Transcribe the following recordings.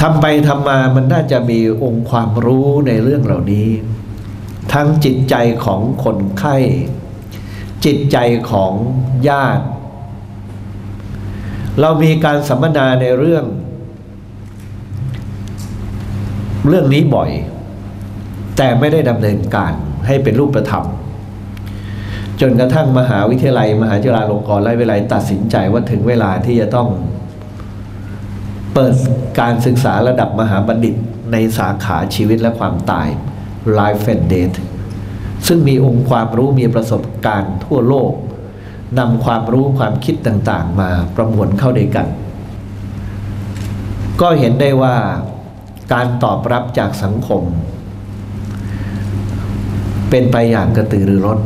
ทำไปทำมามันน่าจะมีองค์ความรู้ในเรื่องเหล่านี้ ทั้งจิตใจของคนไข้ จิตใจของญาติ เรามีการสัมมนาในเรื่อง เรื่องนี้บ่อย แต่ไม่ได้ดำเนินการให้เป็นรูปธรรม จนกระทั่งมหาวิทยาลัย มหาจุฬาลงกรณ์ราชวิทยาลัยตัดสินใจว่าถึงเวลาที่จะต้อง เปิดการศึกษาระดับมหาบัณฑิตในสาขาชีวิตและความตาย Life and Death ซึ่งมีองค์ความรู้มีประสบการณ์ทั่วโลกนำความรู้ความคิดต่างๆ มาประมวลเข้าด้วยกัน ก็เห็นได้ว่าการตอบรับจากสังคม เป็นไปอย่างกระตือรือร้น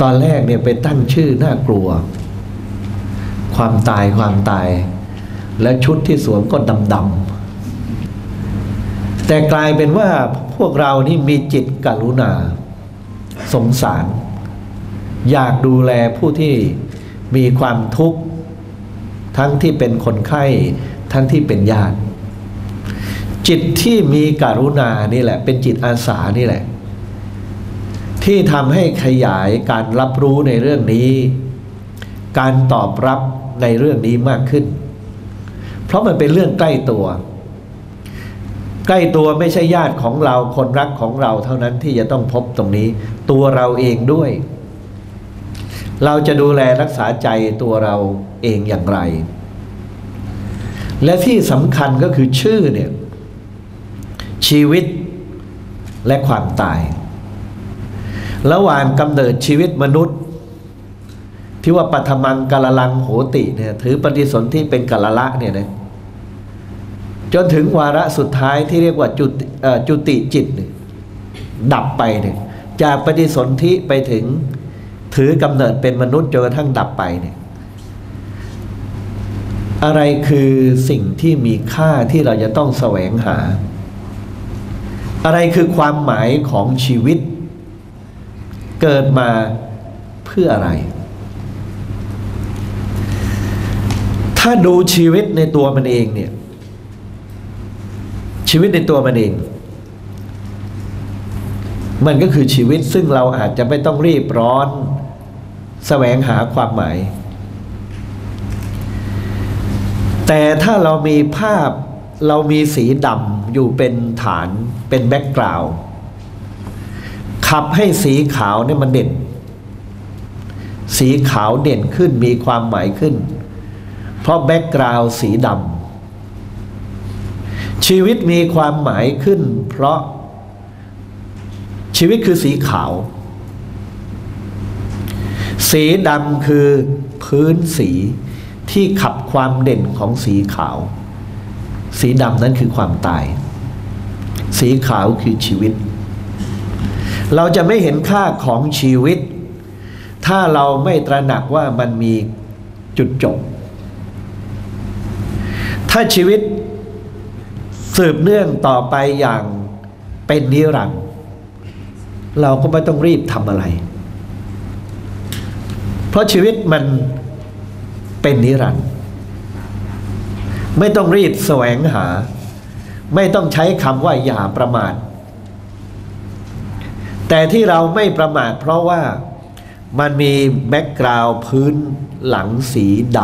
ตอนแรกเนี่ยไปตั้งชื่อน่ากลัว ความตายความตาย และชุดที่สวมก็ดำๆแต่กลายเป็นว่าพวกเรานี่มีจิตกรุณา สงสาร อยากดูแลผู้ที่มีความทุกข์ ทั้งที่เป็นคนไข้ ทั้งที่เป็นญาติ จิตที่มีกรุณานี่แหละ เป็นจิตอาสานี่แหละ ที่ทำให้ขยายการรับรู้ในเรื่องนี้ การตอบรับในเรื่องนี้มากขึ้น ราะมันเป็นเรื่องใกล้ตัว ใกล้ตัวไม่ใช่ญาติของเราคนรักของเราเท่านั้นที่จะต้องพบตรงนี้ ตัวเราเองด้วย เราจะดูแลรักษาใจตัวเราเองอย่างไร และที่สำคัญก็คือชื่อเนี่ยชีวิตและความตาย ระหว่างกำเนิดชีวิตมนุษย์ ที่ว่าปัทมังกาลลังโหติเนี่ยถือปฏิสนธิเป็นกาลละเนี่ยนะ จนถึงวาระสุดท้ายที่เรียกว่าจุติจุติจิตดับไปเนี่ยจากปฏิสนธิไปถึงถือกำเนิดเป็นมนุษย์จนกระทั่งดับไปเนี่ยอะไรคือสิ่งที่มีค่าที่เราจะต้องแสวงหา อะไรคือความหมายของชีวิต เกิดมาเพื่ออะไร ถ้าดูชีวิตในตัวมันเองเนี่ย ชีวิตในตัวมันเอง มันก็คือชีวิตซึ่งเราอาจจะไม่ต้องรีบร้อนแสวงหาความหมาย แต่ถ้าเรามีภาพเรามีสีดำอยู่เป็นฐานเป็นแบ็กกราวด์ขับให้สีขาวเนี่ยมันเด่น สีขาวเด่นขึ้นมีความหมายขึ้น เพราะแบ็กกราวด์สีดำ ชีวิตมีความหมายขึ้น เพราะชีวิตคือสีขาว สีดำคือพื้นสีที่ขับความเด่นของสีขาว สีดำนั้นคือความตาย สีขาวคือชีวิต เราจะไม่เห็นค่าของชีวิต ถ้าเราไม่ตระหนักว่ามันมีจุดจบ ถ้าชีวิต สืบเนื่องต่อไปอย่างเป็นนิรันดร์เราก็ไม่ต้องรีบทำอะไร เพราะชีวิตมันเป็นนิรันดร์ไม่ต้องรีบแสวงหา ไม่ต้องใช้คำว่าอย่าประมาท แต่ที่เราไม่ประมาทเพราะว่ามันมีแบ็กกราวพื้นหลังสีด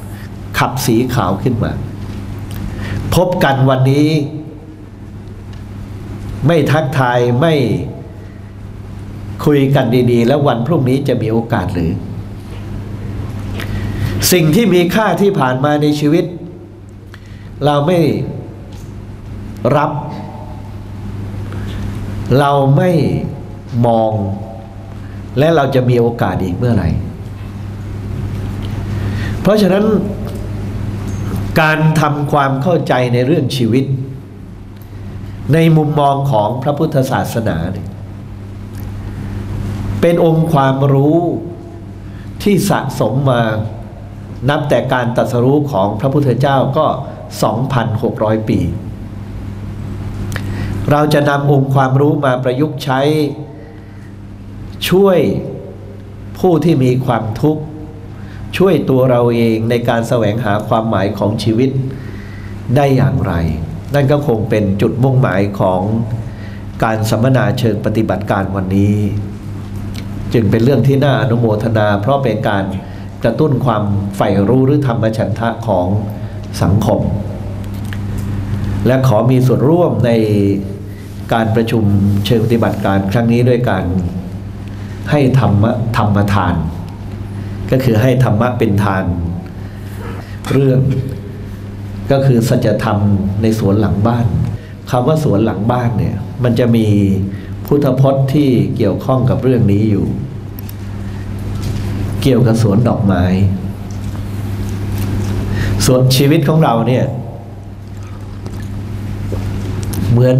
ำขับสีขาวขึ้นมา พบกันวันนี้ ไม่ทักทายไม่คุยกันดีๆ แล้ววันพรุ่งนี้จะมีโอกาสหรือ สิ่งที่มีค่าที่ผ่านมาในชีวิต เราไม่รับ เราไม่มอง และเราจะมีโอกาสอีกเมื่อไหร่ เพราะฉะนั้น การทำความเข้าใจในเรื่องชีวิต ในมุมมองของพระพุทธศาสนาเนี่ยเป็นองค์ความรู้ที่สะสมมานับแต่การตรัสรู้ของพระพุทธเจ้าก็ 2,600 ปี เราจะนำองค์ความรู้มาประยุกต์ใช้ ช่วยผู้ที่มีความทุกข์ ช่วยตัวเราเองในการแสวงหาความหมายของชีวิตได้อย่างไร นั่นก็คงเป็นจุดมุ่งหมายของการสัมมนาเชิงปฏิบัติการวันนี้ จึงเป็นเรื่องที่น่าอนุโมทนา เพราะเป็นการกระตุ้นความใฝ่รู้หรือธรรมฉันทะของสังคม และขอมีส่วนร่วมในการประชุมเชิงปฏิบัติการครั้งนี้ด้วยการให้ธรรมะธรรมทาน ก็คือให้ธรรมะเป็นทานเรื่องก็คือสัจธรรมในสวนหลังบ้านคำว่าสวนหลังบ้านเนี่ย มันจะมีพุทธพจน์ที่เกี่ยวข้องกับเรื่องนี้อยู่ เกี่ยวกับสวนดอกไม้ส่วนชีวิตของเราเนี่ย เหมือน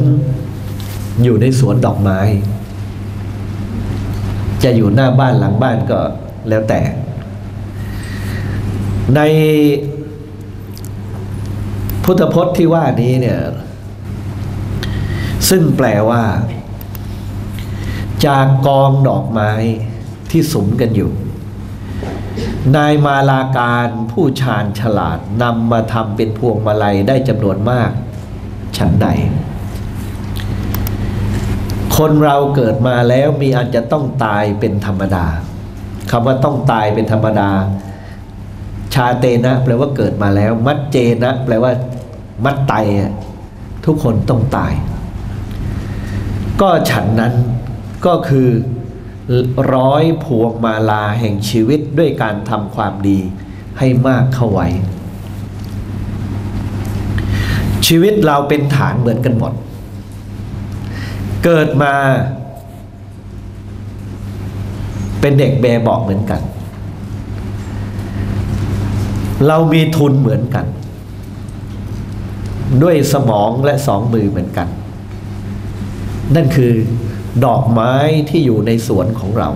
อยู่ในสวนดอกไม้ จะอยู่หน้าบ้านหลังบ้านก็แล้วแต่ ในพุทธพจน์ที่ว่านี้เนี่ย ซึ่งแปลว่า จากกองดอกไม้ที่สมกันอยู่ นายมาลาการผู้ชาญฉลาดนำมาทำเป็นพวงมาลัยได้จำนวนมาก ฉันใด คนเราเกิดมาแล้วมีอันจะต้องตายเป็นธรรมดาคำว่าต้องตายเป็นธรรมดา ชาเตนะ แปลว่าเกิดมาแล้ว มัดเจนะ แปลว่า มัดไตทุกคนต้องตาย ก็ฉันนั้นก็คือร้อยพวงมาลาแห่งชีวิตด้วยการทำความดีให้มากเข้าไว้ ชีวิตเราเป็นฐานเหมือนกันหมด เกิดมา เป็นเด็กเบบอกเหมือนกัน เรามีทุนเหมือนกัน ด้วยสมองและสองมือเหมือนกัน นั่นคือดอกไม้ที่อยู่ในสวนของเรา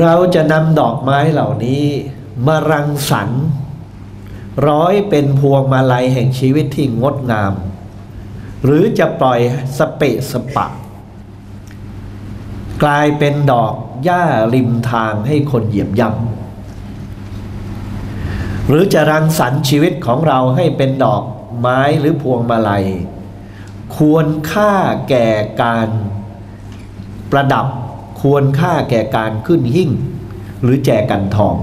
เราจะนำดอกไม้เหล่านี้มารังสรรค์ร้อยเป็นพวงมาลัยแห่งชีวิตที่งดงาม หรือจะปล่อยสเปะสปะ กลายเป็นดอกหญ้าริมทางให้คนเหยียบย่ำ หรือจะรังสรรค์ชีวิตของเราให้เป็นดอกไม้หรือพวงมาลัย ควรค่าแก่การประดับ ควรค่าแก่การขึ้นหิ่ง หรือแจกันทอง